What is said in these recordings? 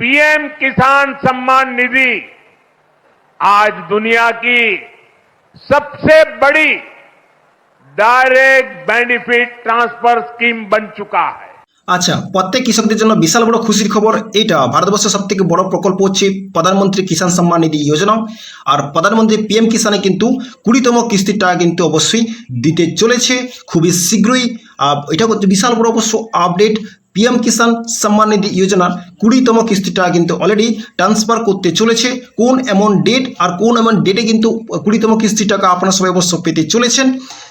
PM किसान सम्मान निधि आज दुनिया की सबसे बड़ी डायरेक्ट बेनिफिट ट्रांसफर स्कीम बन चुका है আচ্ছা প্রত্যেক কৃষকদের জন্য বিশাল বড় খুশির খবর এটা ভারতবর্ষের সব থেকে বড় প্রকল্প হচ্ছে প্রধানমন্ত্রী কিষাণ সম্মান নিধি যোজনা আর প্রধানমন্ত্রী পিএম কিষানে কিন্তু কুড়িতম কিস্তির টাকা কিন্তু অবশ্যই দিতে চলেছে খুবই শীঘ্রই আহ, এটা হচ্ছে বিশাল বড় অবশ্য আপডেট পিএম কিষাণ সম্মান নিধি যোজনার কুড়িতম কিস্তিটা কিন্তু অলরেডি ট্রান্সফার করতে চলেছে। কোন এমন ডেট আর কোন এমন ডেটে কিন্তু কুড়িতম কিস্তির টাকা আপনার সবাই অবশ্য পেতে চলেছেন।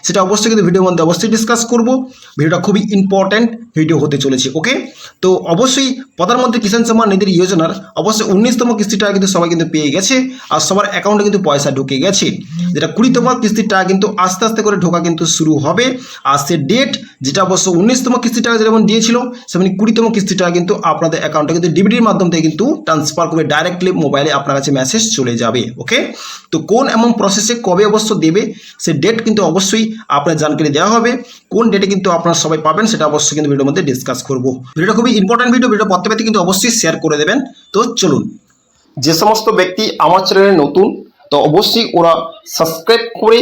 সেটা অবশ্যই কিন্তু ভিডিওর মধ্যে অবশ্যই ডিসকাস করব। ভিডিওটা খুবই ইম্পর্ট্যান্ট ভিডিও হতে চলেছে ওকে তো অবশ্যই প্রধানমন্ত্রী কিষাণ সম্মান নিধির যোজনার অবশ্যই উনিশতম কিস্তির টাকা কিন্তু সবাই কিন্তু পেয়ে গেছে আর সবার অ্যাকাউন্টে কিন্তু পয়সা ঢুকে গেছে। যেটা কুড়িতম কিস্তির টাকা কিন্তু আস্তে আস্তে করে ঢোকা কিন্তু শুরু হবে আর সে ডেট যেটা অবশ্য উনিশতম কিস্তির টাকা যেমন দিয়েছিল, সেমনি কুড়িতম কিস্তির টাকা কিন্তু আপনাদের অ্যাকাউন্টে কিন্তু ডিবিটির মাধ্যম থেকে কিন্তু ট্রান্সফার করে ডাইরেক্টলি মোবাইলে আপনার কাছে মেসেজ চলে যাবে ওকে তো কোন এমন প্রসেসে কবে অবশ্য দেবে, সে ডেট কিন্তু অবশ্যই আপনার জানকারি দেওয়া হবে, কোন ডেটে কিন্তু আপনারা সবাই পাবেন সেটা অবশ্যই কিন্তু ভিডিওর মধ্যে ডিসকাস করব। ভিডিওটা খুবই ইম্পর্টেন্ট ভিডিও ভিডিও প্রত্যেক ব্যক্তি কিন্তু অবশ্যই শেয়ার করে দেবেন। তো চলুন। যে সমস্ত ব্যক্তি আমার চ্যানেলে নতুন, তো অবশ্যই ওরা সাবস্ক্রাইব করে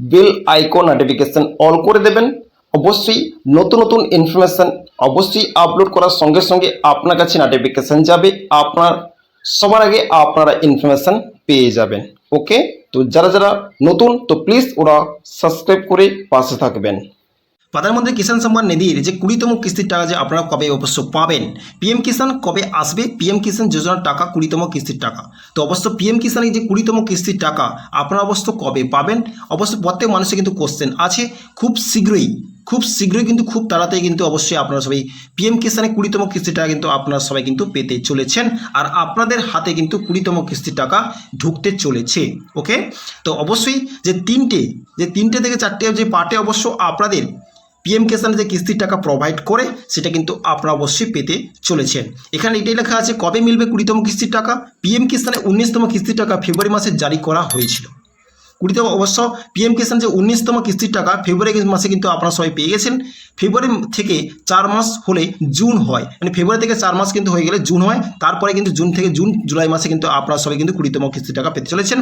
বেল আইকন নোটিফিকেশন অল করে দেবেন। অবশ্যই নতুন নতুন ইনফরমেশন অবশ্যই আপলোড করার সঙ্গে সঙ্গে আপনার কাছে নোটিফিকেশন যাবে, আপনার, সবার আগে আপনারা ইনফরমেশন পেয়ে যাবেন। ওকে তো যারা যারা নতুন, তো প্লিজ ওরা সাবস্ক্রাইব করে পাশে থাকবেন। প্রধানমন্ত্রী কিষাণ সম্মান নিধির যে কুড়িতম কিস্তির টাকা যে আপনারা কবে অবশ্য পাবেন? পিএম কিষাণ কবে আসবে? পিএম কিষাণ যোজনার টাকা কুড়িতম কিস্তির টাকা। তো অবশ্য পিএম কিষাণের যে কুড়িতম কিস্তির টাকা, আপনারা অবশ্য কবে পাবেন? অবশ্য প্রত্যেক মানুষের কিন্তু কোশ্চেন আছে। খুব শীঘ্রই খুব শীঘ্রই কিন্তু খুব তাড়াতাড়ি কিন্তু অবশ্যই আপনারা সবাই পিএম কিষানে কুড়িতম কিস্তির টাকা কিন্তু আপনারা সবাই কিন্তু পেতে চলেছেন আর আপনাদের হাতে কিন্তু কুড়িতম কিস্তির টাকা ঢুকতে চলেছে ওকে তো অবশ্যই যে তিনটে যে তিনটে থেকে চারটে যে পার্টে অবশ্য আপনাদের পিএম কিষানে যে কিস্তির টাকা প্রোভাইড করে, সেটা কিন্তু আপনারা অবশ্যই পেতে চলেছেন। এখানে এটাই লেখা আছে, কবে মিলবে কুড়িতম কিস্তির টাকা? পিএম কিষানে উনিশতম কিস্তির টাকা ফেব্রুয়ারি মাসে জারি করা হয়েছিল। কুড়িতম অবশ্য পিএম কিষাণ যে উনিশতম কিস্তির টাকা ফেব্রুয়ারি মাসে কিন্তু আপনারা সবাই পেয়ে গেছেন। ফেব্রুয়ারি থেকে চার মাস হলে জুন হয়। মানে ফেব্রুয়ারি থেকে চার মাস কিন্তু হয়ে গেলে জুন হয়। তারপরে কিন্তু জুন থেকে জুন জুলাই মাসে কিন্তু আপনারা সবাই কিন্তু কুড়িতম কিস্তির টাকা পেতে চলেছেন।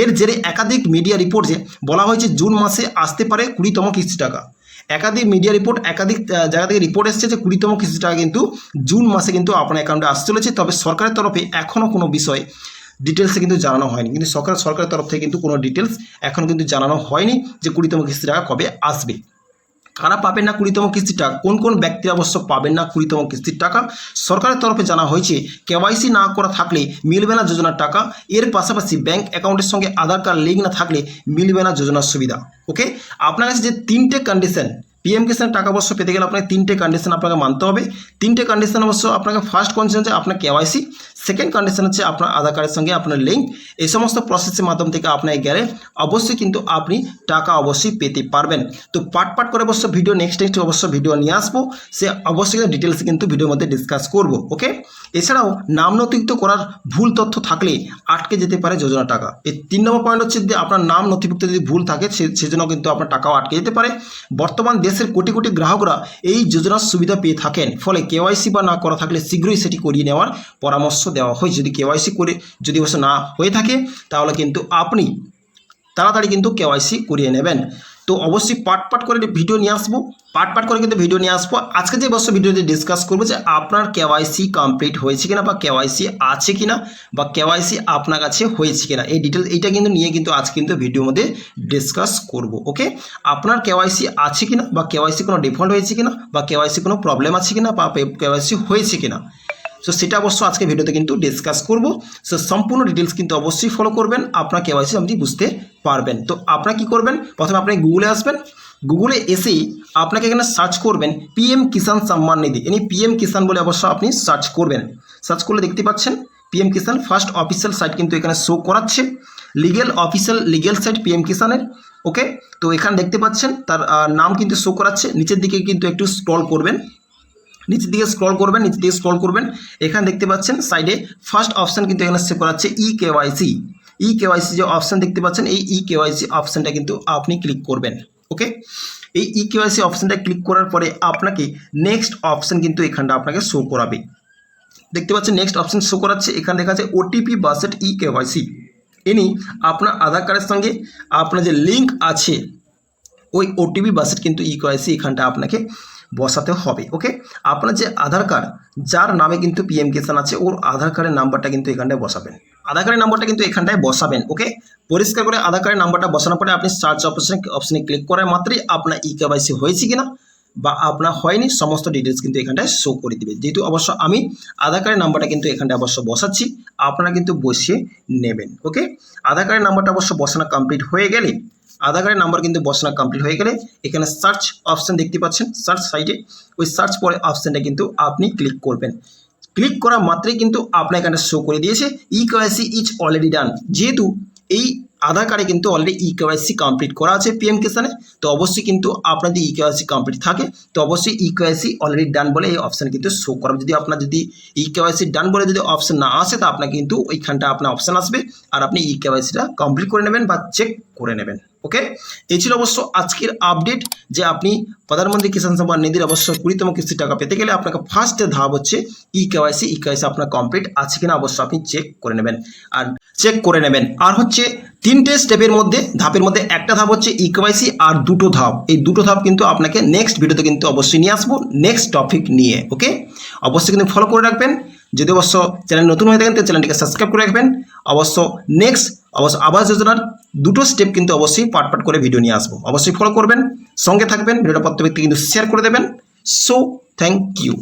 এর জেরে একাধিক মিডিয়া রিপোর্টে বলা হয়েছে জুন মাসে আসতে পারে কুড়িতম কিস্তি টাকা। একাধিক মিডিয়া রিপোর্ট একাধিক জায়গা থেকে রিপোর্ট এসেছে যে কুড়িতম কিস্তি টাকা কিন্তু জুন মাসে কিন্তু আপনার অ্যাকাউন্টে আসতে চলেছে। তবে সরকারের তরফে এখনও কোনো বিষয় ডিটেলসে কিন্তু জানানো হয়নি। কিন্তু সরকার, সরকারের তরফ থেকে কিন্তু কোনো ডিটেলস এখনও কিন্তু জানানো হয়নি যে কুড়িতম কিস্তি টাকা কবে আসবে। কারা পাবেন না কুড়িতম কিস্তির টাকা? কোন কোন ব্যক্তি অবশ্য পাবেন না কুড়িতম কিস্তির টাকা? সরকারের তরফে জানা হয়েছে কেওয়াইসি না করা থাকলে মিলবে না যোজনার টাকা। এর পাশাপাশি ব্যাংক অ্যাকাউন্টের সঙ্গে আধার কার্ড লিঙ্ক না থাকলে মিলবে না যোজনার সুবিধা। ওকে? আপনার কাছে যে তিনটে কন্ডিশন পিএম কিষানের টাকা অবশ্য পেতে গেলে আপনাকে তিনটে কন্ডিশন আপনাকে মানতে হবে। তিনটে কন্ডিশন অবশ্য আপনাকে ফার্স্ট কন্ডিশন হচ্ছে আপনার কেওয়াইসি সেকেন্ড কন্ডিশন হচ্ছে আপনার আধার কার্ডের সঙ্গে আপনার লিঙ্ক এই সমস্ত প্রসেসের মাধ্যম থেকে আপনাকে গেলে অবশ্যই কিন্তু আপনি টাকা অবশ্যই পেতে পারবেন। তো পাট পাট করে অবশ্য ভিডিও নেক্সট নেক্সট অবশ্য ভিডিও নিয়ে আসব। সে অবশ্যই কিন্তু ডিটেলস কিন্তু ভিডিওর মধ্যে ডিসকাস করব ওকে এছাড়াও নাম নথিভুক্ত করার ভুল তথ্য থাকলে আটকে যেতে পারে যোজনা টাকা। এই তিন নম্বর পয়েন্ট হচ্ছে যে আপনার নাম নথিভুক্ত যদি ভুল থাকে সেজন্য কিন্তু আপনার টাকাও আটকে যেতে পারে। বর্তমান দেশের কোটি কোটি গ্রাহকরা এই যোজনার সুবিধা পেয়ে থাকেন। ফলে কেওয়াইসি বা না করা থাকলে শীঘ্রই সেটি করিয়ে নেওয়ার পরামর্শ দেওয়া হয়। যদি কেওয়াইসি করে যদি অবশ্য না হয়ে থাকে, তাহলে কিন্তু আপনি তাড়াতাড়ি কিন্তু কেওয়াইসি করিয়ে নেবেন। তো অবশ্যই পাট পাট করে ভিডিও নিয়ে আসব। পাট পাট করে কিন্তু ভিডিও নিয়ে আসব। আজকে যে অবশ্য ভিডিওতে ডিসকাস করব যে আপনার কেওয়াইসি কমপ্লিট হয়েছে কিনা বা কেওয়াইসি আছে কিনা বা কেওয়াইসি আপনার কাছে হয়েছে কিনা, এই ডিটেল এইটা কিন্তু নিয়ে কিন্তু আজ কিন্তু ভিডিওর মধ্যে ডিসকাস করব ওকে আপনার কেওয়াইসি আছে কিনা বা কেওয়াইসি কোনো ডিফল্ট হয়েছে কিনা বা কেওয়াইসি কোনো প্রবলেম আছে কিনা বা কেওয়াইসি হয়েছে কিনা? সো সেটা অবশ্য আজকে ভিডিওতে কিন্তু ডিসকাস করব। সো সম্পূর্ণ ডিটেলস কিন্তু অবশ্যই ফলো করবেন। আপনার কেওয়াইসি আপনি বুঝতে পারবেন। তো আপনারা কি করবেন? প্রথমে আপনি গুগলে আসবেন। গুগলে এসেই আপনাকে এখানে সার্চ করবেন PM Kisan Samman Nidhi any PM কিষাণ বলে অবশ্য আপনি সার্চ করবেন। সার্চ করলে দেখতে পাচ্ছেন PM Kisan first official site কিন্তু এখানে শো করাচ্ছে। Legal official legal site PM কিষাণের okay তো এখানে দেখতে পাচ্ছেন তার নাম কিন্তু শো করাচ্ছে। নিচের দিকে কিন্তু একটু স্ক্রল করবেন। নিচের দিকে স্ক্রল করবেন নিচের দিকে স্ক্রল করবেন। এখানে দেখতে পাচ্ছেন সাইডে ফার্স্ট অপশান কিন্তু এখানে সে করাচ্ছে ই কেওয়াইসি ই কেওয়াইসি যে অপশান দেখতে পাচ্ছেন, এই ই কেওয়াইসি অপশনটা কিন্তু আপনি ক্লিক করবেন ওকে এই ই কেওয়াইসি অপশানটা ক্লিক করার পরে আপনাকে নেক্সট অপশন কিন্তু এখানটা আপনাকে শো করাবে। দেখতে পাচ্ছেন নেক্সট অপশান শো করাচ্ছে, এখানে দেখা যাচ্ছে ওটিপি বাসেট ই কেওয়াইসি ইনি আপনার আধার কার্ডের সঙ্গে আপনার যে লিঙ্ক আছে ওই ওটিপি বাসেট কিন্তু ই কেওয়াইসি এখানটা আপনাকে বসাতে হবে ওকে আপনার যে আধার কার্ড, যার নামে কিন্তু পিএম কিষাণ আছে, ওর আধার কার্ডের নাম্বারটা কিন্তু এখানটায় বসাবেন। আধার কার্ডের নাম্বারটা কিন্তু এখানটায় বসাবেন ওকে পরিষ্কার করে আধার কার্ডের নাম্বারটা বসানোর পরে আপনি সার্চ অপশনে অপশনে ক্লিক করার মাত্রই আপনার ই কেওয়াইসি হয়েছে কিনা বা আপনার হয়নি, সমস্ত ডিটেলস কিন্তু এখানটায় শো করে দিবে। যেহেতু অবশ্য আমি আধার কার্ডের নাম্বারটা কিন্তু এখানটায় অবশ্য বসাচ্ছি, আপনারা কিন্তু বসিয়ে নেবেন ওকে আধার কার্ডের নাম্বারটা অবশ্য বসানো কমপ্লিট হয়ে গেলে আধার কার্ডের নাম্বার কিন্তু বসানো কমপ্লিট হয়ে গেলে এখানে সার্চ অপশান দেখতে পাচ্ছেন সার্চ সাইটে ওই সার্চ পরে অপশানটা কিন্তু আপনি ক্লিক করবেন। ক্লিক করা মাত্রই কিন্তু আপনার এখানে শো করে দিয়েছে e KYC is already done যেহেতু এই আধার কার্ডে কিন্তু অলরেডি ই কেওয়াইসি কমপ্লিট করা আছে পিএম কিষানে তো অবশ্যই কিন্তু আপনাদের ই কেওয়াইসি কমপ্লিট থাকে, তো অবশ্যই ই কেওয়াইসি অলরেডি ডান বলে এই অপশান কিন্তু শো করাবে যদি আপনার যদি ই কেওয়াইসি ডান বলে যদি অপশান না আসে, তা আপনার কিন্তু ওইখানটা আপনার অপশান আসবে, আর আপনি ই কেওয়াইসিটা কমপ্লিট করে নেবেন বা চেক করে নেবেন। ওকে এই ছিল অবশ্য আজকের আপডেট যে আপনি প্রধানমন্ত্রী কিষাণ সম্মান নিধির অবশ্য কুড়িতম কিস্তির টাকা পেতে গেলে আপনাকে ফার্স্টে ধাপ হচ্ছে ই কেওয়াইসি ই কেওয়াইসি আপনার কমপ্লিট আছে কিনা অবশ্য আপনি চেক করে নেবেন। আর চেক করে নেবেন। আর হচ্ছে তিনটে স্টেপের মধ্যে, ধাপের মধ্যে একটা ধাপ হচ্ছে ই কেওয়াইসি আর দুটো ধাপ। এই দুটো ধাপ কিন্তু আপনাকে নেক্সট ভিডিওতে কিন্তু অবশ্যই নিয়ে আসব নেক্সট টপিক নিয়ে ওকে অবশ্যই কিন্তু ফলো করে রাখবেন। যদি অবশ্য চ্যানেল নতুন হয়ে থাকেন তো চ্যানেলটিকে সাবস্ক্রাইব করে রাখবেন। অবশ্য নেক্সট অবশ্য আবাস যোজনার দুটো স্টেপ কিন্তু অবশ্যই পার্ট পার্ট করে ভিডিও নিয়ে আসব। অবশ্যই ফলো করবেন, সঙ্গে থাকবেন ভিডিওটা প্রত্যেক ব্যক্তি কিন্তু শেয়ার করে দেবেন। So thank you